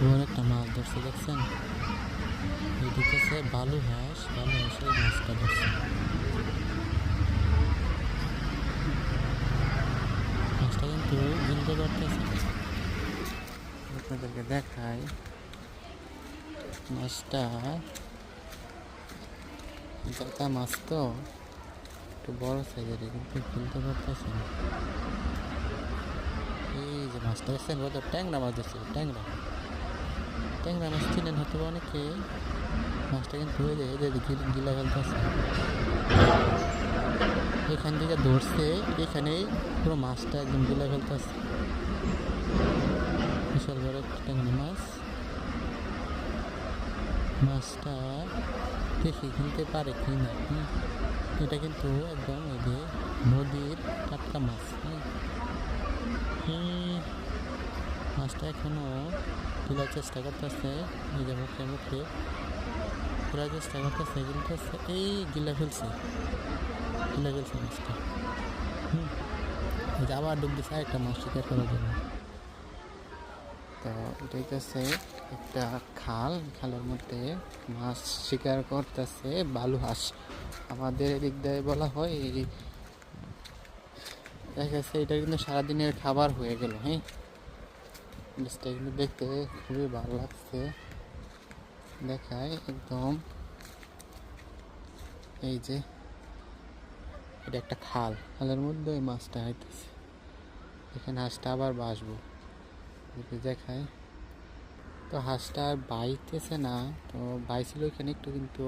বড় একটা মাছ ধরছে দেখছেন? এদিকে সে বালু হাঁস, বালু হাঁসের মাছটা ধরছে। মাছটা কিন্তু গিলতে পারতেছে। আপনাদেরকে দেখাই মাছটা দেখা মাছ তো একটু বড় সাইজের কিন্তু গিলতে পারতেছে না এই যে মাছটা দেখছেন কত ট্যাংরা মাছ ধরছে ট্যাংরা ট্যাংরা মাছ চিনেন হয়তো অনেকে মাছটা কিন্তু ওই যে এই যে গিল- ফেলতেছে এখান থেকে ধরছে এখানেই পুরো মাছটা একদম গিলা ফেলতেছে বিশাল বড় ট্যাংরা মাছ মাছটা দেখি কিনতে পারে কি না। এটা কিন্তু একদম এই যে নদীর টাটকা মাছ মাছটা এখনও তোলার চেষ্টা করতেছে, এই যে মুখে মুখে তোলার চেষ্টা করতেছে কিন্তু এই গিলা ফেলছে গিলা ফেলছে মাছটা, হুম। আবার ডুব দিচ্ছে একটা মাছ শিকার করার জন্য। তো এটা হচ্ছে একটা খাল, খালের মধ্যে মাছ শিকার করতেছে, বালু হাঁস। আমাদের এদিক দিয়ে বলা হয় এই দেখা যাচ্ছে এটা কিন্তু সারাদিনের খাবার হয়ে গেল হ্যাঁ? জিনিসটা কিন্তু দেখতে খুবই ভালো লাগছে। দেখায় একদম এই যে, এটা একটা খাল, খালের মধ্যে ওই মাছটা হাইতেছে এখানে হাঁসটা আবার বাসবো দেখায় তো হাঁসটা আর বাইতেছে না, তো বাইছিল ওইখানে একটু কিন্তু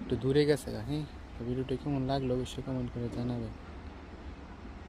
একটু দূরে গেছে হ্যাঁ? ভিডিওটা কেমন লাগল অবশ্যই কমেন্ট করে জানাবেন।